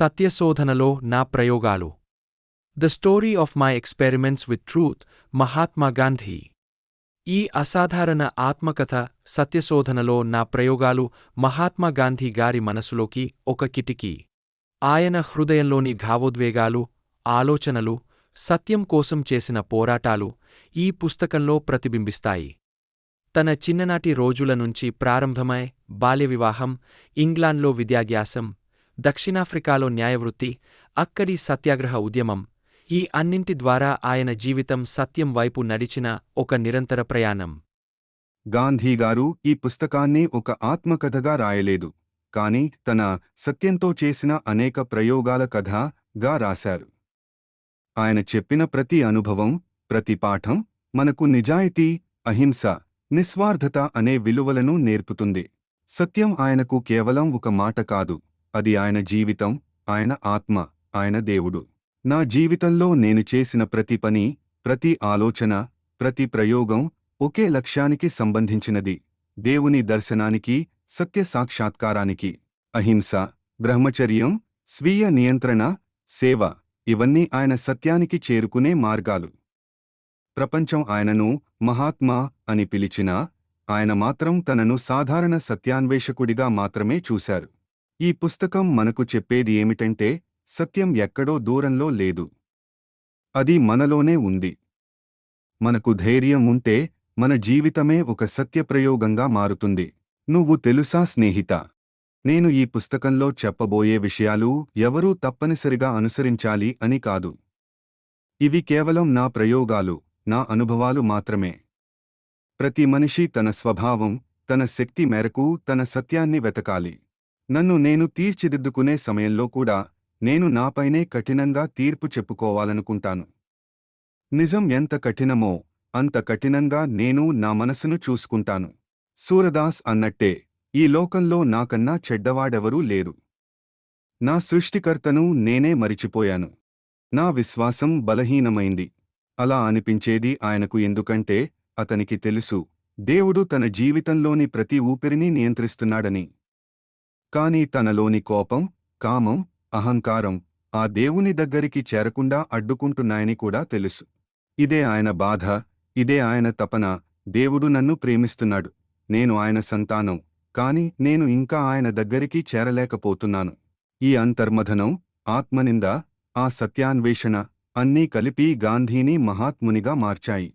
సత్యశోధనలో నా ప్రయోగాలు. The story of my experiments with truth Mahatma Gandhi ఈ అసాధారణ ఆత్మకథ సత్యశోధనలో నా ప్రయోగాలు మహాత్మా గాంధీ గారి మనసులోకి ఒక కిటికీ. ఆయన హృదయంలోని భావోద్వేగాలు ఆలోచనలు సత్యం కోసం చేసిన పోరాటాలు ఈ పుస్తకంలో ప్రతిబింబిస్తాయి. తన చిన్ననాటి రోజుల నుంచి ప్రారంభమై బాల్య వివాహం ఇంగ్లాండ్లో విద్యాభ్యాసం దక్షిణాఫ్రికాలో న్యాయవృత్తి అక్కడి సత్యాగ్రహ ఉద్యమం ఈ అన్నింటి ద్వారా ఆయన జీవితం సత్యం వైపు నడిచిన ఒక నిరంతర ప్రయాణం. గాంధీగారు ఈ పుస్తకాన్ని ఒక ఆత్మకథగా రాయలేదు కాని తన సత్యంతో చేసిన అనేక ప్రయోగాల కథగా రాశారు. ఆయన చెప్పిన ప్రతి అనుభవం ప్రతి పాఠం మనకు నిజాయితీ అహింస నిస్వార్థత అనే విలువలను నేర్పుతుంది. సత్యం ఆయనకు కేవలం ఒక మాట కాదు అది ఆయన జీవితం ఆయన ఆత్మ ఆయన దేవుడు. నా జీవితంలో నేను చేసిన ప్రతి పని ప్రతి ఆలోచన ప్రతి ప్రయోగం ఒకే లక్ష్యానికి సంబంధించినది. దేవుని దర్శనానికి సత్య సాక్షాత్కారానికి. అహింస బ్రహ్మచర్యం స్వీయ నియంత్రణ సేవ ఇవన్నీ ఆయన సత్యానికి చేరుకునే మార్గాలు. ప్రపంచం ఆయనను మహాత్మా అని పిలిచినా ఆయన మాత్రం తనను సాధారణ సత్యాన్వేషకుడిగా మాత్రమే చూశారు. ఈ పుస్తకం మనకు చెప్పేది ఏమిటంటే సత్యం ఎక్కడో దూరంలో లేదు. అది మనలోనే ఉంది. మనకు ధైర్యం ఉంటే మన జీవితమే ఒక సత్యప్రయోగంగా మారుతుంది. నువ్వు తెలుసా స్నేహిత? నేను ఈ పుస్తకంలో చెప్పబోయే విషయాలు ఎవరూ తప్పనిసరిగా అనుసరించాలి అని కాదు. ఇవి కేవలం నా ప్రయోగాలు నా అనుభవాలు మాత్రమే. ప్రతి మనిషి తన స్వభావం తన శక్తి మేరకు తన సత్యాన్ని వెతకాలి. నన్ను నేను తీర్చిదిద్దుకునే సమయంలో కూడా నేను నాపైనే కఠినంగా తీర్పు చెప్పుకోవాలనుకుంటాను. నిజం ఎంత కఠినమో అంత కఠినంగా నేను నా మనసును చూసుకుంటాను. సూరదాస్ అన్నట్టే ఈ లోకంలో నాకన్నా చెడ్డవాడెవరూ లేరు. నా సృష్టికర్తను నేనే మరిచిపోయాను. నా విశ్వాసం బలహీనమైంది. అలా అనిపించేది ఆయనకు ఎందుకంటే అతనికి తెలుసు దేవుడు తన జీవితంలోని ప్రతి ఊపిరిని నియంత్రిస్తున్నాడని. కాని తనలోని కోపం కామం అహంకారం ఆ దేవుని దగ్గరికి చేరకుండా అడ్డుకుంటున్నాయని కూడా తెలుసు. ఇదే ఆయన బాధ ఇదే ఆయన తపన. దేవుడు నన్ను ప్రేమిస్తున్నాడు. నేను ఆయన సంతానం. కాని నేను ఇంకా ఆయన దగ్గరికి చేరలేకపోతున్నాను. ఈ అంతర్మథనం ఆత్మనింద ఆ సత్యాన్వేషణ అన్నీ కలిపి గాంధీని మహాత్మునిగా మార్చాయి.